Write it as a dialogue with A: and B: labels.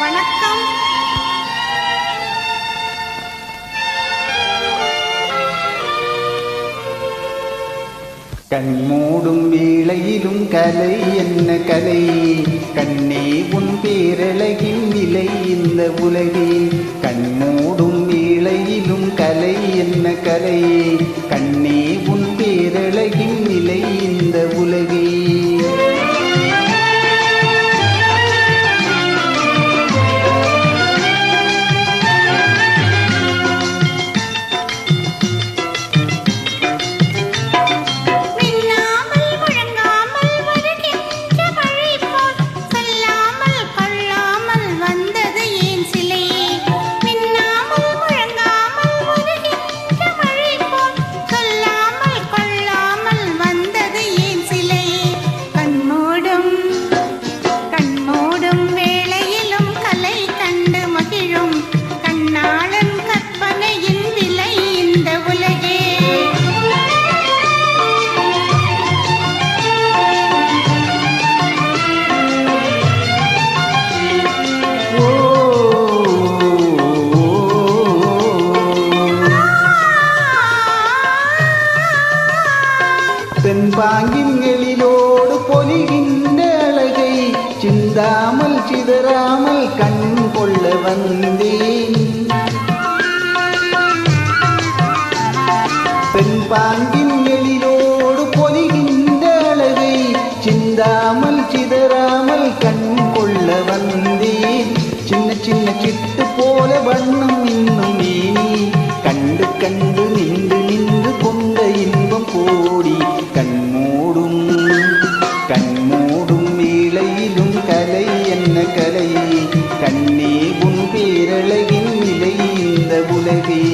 A: வணக்கம்.
B: கண்மூடும் வேளையிலும் கலை என்ன கலை? கண்ணே உன் பேரழகின் நிலை இந்த உலகே. கண்மூடும் வேளையிலும் கலை என்ன கலை? கண்ணே உன் பேரழகின் நிலை இந்த உலகே.
A: കാവ്യങ്ങളിലോട് പൊലികിന്റളകൈ ചിന്താമൽ ചിതരാമൽ കൺകൊള്ള വന്നേൻ. പെൺപാണ്ടിൻ உன் பேரழகின் நிலை இந்த உலகே.